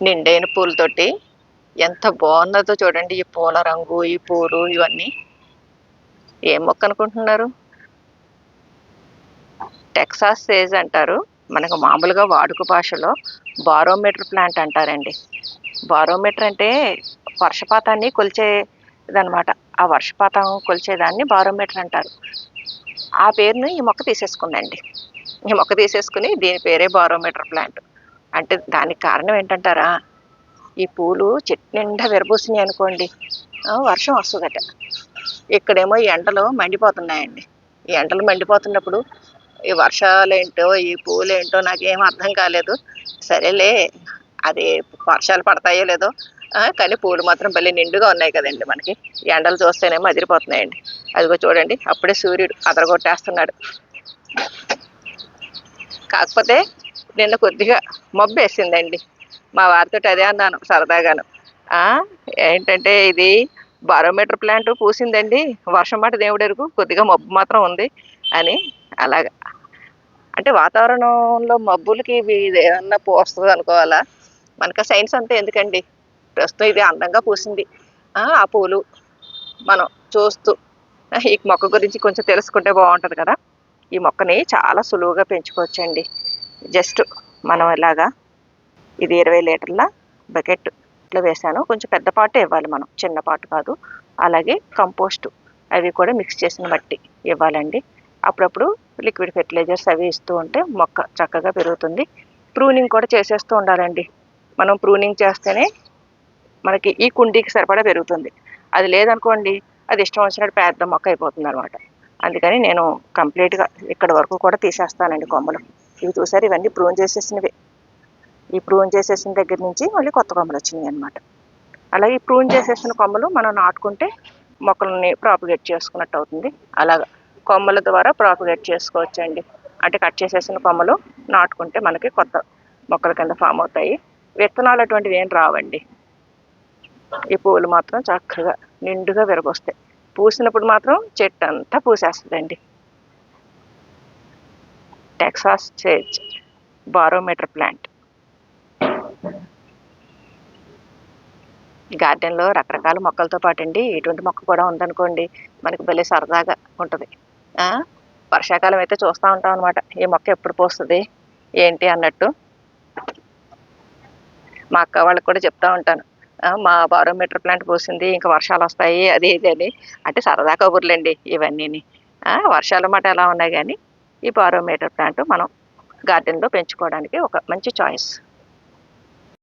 నిండైన పూలతోటి ఎంత బాగున్నదో చూడండి. ఈ పూల రంగు ఈ పూలు ఇవన్నీ. ఏం మొక్క అనుకుంటున్నారు? టెక్సాస్ సేజ్ అంటారు. మనకు మామూలుగా వాడుక భాషలో బారోమీటర్ ప్లాంట్ అంటారండి. బారోమీటర్ అంటే వర్షపాతాన్ని కొలిచేదన్నమాట. ఆ వర్షపాతం కొలిచేదాన్ని బారోమీటర్ అంటారు. ఆ పేరుని ఈ మొక్క తీసేసుకుందండి. ఈ మొక్క తీసేసుకుని దీని పేరే బారోమీటర్ ప్లాంట్. అంటే దానికి కారణం ఏంటంటారా? ఈ పూలు చెట్టు నిండా విరబూసినాయి అనుకోండి. వర్షం వస్తుందట. ఇక్కడేమో ఎండలు మండిపోతున్నాయండి. ఈ ఎండలు మండిపోతున్నప్పుడు ఈ వర్షాలేంటో ఈ పూలేంటో నాకేం అర్థం కాలేదు. సరేలే అది వర్షాలు పడతాయో లేదో కానీ పూలు మాత్రం భలే నిండుగా ఉన్నాయి కదండి మనకి. ఎండలు చూస్తేనేమో అదిరిపోతున్నాయండి అదిగో చూడండి అప్పుడే సూర్యుడు అదరగొట్టేస్తున్నాడు. కాకపోతే నిన్న కొద్దిగా మబ్బు వేసిందండి మా వారితో అదే అన్నాను సరదాగాను. ఏంటంటే ఇది బారోమీటర్ ప్లాంట్ పూసిందండి. వర్షం మాట దేవుడెరుగు కొద్దిగా మబ్బు మాత్రం ఉంది అని అలాగా. అంటే వాతావరణంలో మబ్బులకి ఇవి ఇది ఏమన్నా పోస్తుంది అనుకోవాలా? మనకి సైన్స్ అంతా ఎందుకండి? ప్రస్తుతం ఇది అందంగా పూసింది. ఆ పూలు మనం చూస్తూ ఈ మొక్క గురించి కొంచెం తెలుసుకుంటే బాగుంటుంది కదా? ఈ మొక్కని చాలా సులువుగా పెంచుకోవచ్చండి. జస్ట్ మనం ఇలాగా ఇది ఇరవై లీటర్ల బకెట్ ఇట్లా వేసాను. కొంచెం పెద్ద పాటే ఇవ్వాలి మనం చిన్న పాటు కాదు. అలాగే కంపోస్ట్ అవి కూడా మిక్స్ చేసిన మట్టి ఇవ్వాలండి. అప్పుడప్పుడు లిక్విడ్ ఫెర్టిలైజర్స్ అవి ఇస్తూ ఉంటే మొక్క చక్కగా పెరుగుతుంది. ప్రూనింగ్ కూడా చేసేస్తూ ఉండాలండి. మనం ప్రూనింగ్ చేస్తేనే మనకి ఈ కుండీకి సరిపడా పెరుగుతుంది. అది లేదనుకోండి అది ఇష్టం వచ్చినట్టు పెద్ద మొక్క అయిపోతుంది అనమాట అందుకని నేను కంప్లీట్గా ఇక్కడ వరకు కూడా తీసేస్తానండి కొమ్మలు. ఇవి చూసారు ఇవన్నీ ప్రూన్ చేసేసినవి. ఈ ప్రూన్ చేసేసిన దగ్గర నుంచి మళ్ళీ కొత్త కొమ్మలు వచ్చినాయి అనమాట అలాగే ఈ ప్రూన్ చేసేసిన కొమ్మలు మనం నాటుకుంటే మొక్కలని ప్రాపగేట్ చేసుకున్నట్టు అవుతుంది. అలాగా కొమ్మల ద్వారా ప్రాపగేట్ చేసుకోవచ్చండి. అంటే కట్ చేసేసిన కొమ్మలు నాటుకుంటే మనకి కొత్త మొక్కల కింద ఫామ్ అవుతాయి. విత్తనాలు అటువంటివి ఏం రావండి. ఈ పువ్వులు మాత్రం చక్కగా నిండుగా విరగొస్తాయి. పూసినప్పుడు మాత్రం చెట్టు అంతా పూసేస్తుందండి. టెక్సాస్ చేజ్ బారోమీటర్ ప్లాంట్ గార్డెన్లో రకరకాల మొక్కలతో పాటు అండి ఎటువంటి మొక్క కూడా ఉందనుకోండి మనకి భలే సరదాగా ఉంటుంది. వర్షాకాలం అయితే చూస్తూ ఉంటాం అనమాట ఈ మొక్క ఎప్పుడు పోస్తుంది? ఏంటి అన్నట్టు. మా అక్క వాళ్ళకి కూడా చెప్తా ఉంటాను. మా బారోమీటర్ ప్లాంట్ పోసింది ఇంకా వర్షాలు వస్తాయి అది ఇది అని. అంటే సరదా కబుర్లండి ఇవన్నీని. వర్షాలు మాట ఎలా ఉన్నాయి కానీ ఈ బారోమీటర్ ప్లాంట్ మనం గార్డెన్లో పెంచుకోవడానికి ఒక మంచి చాయిస్.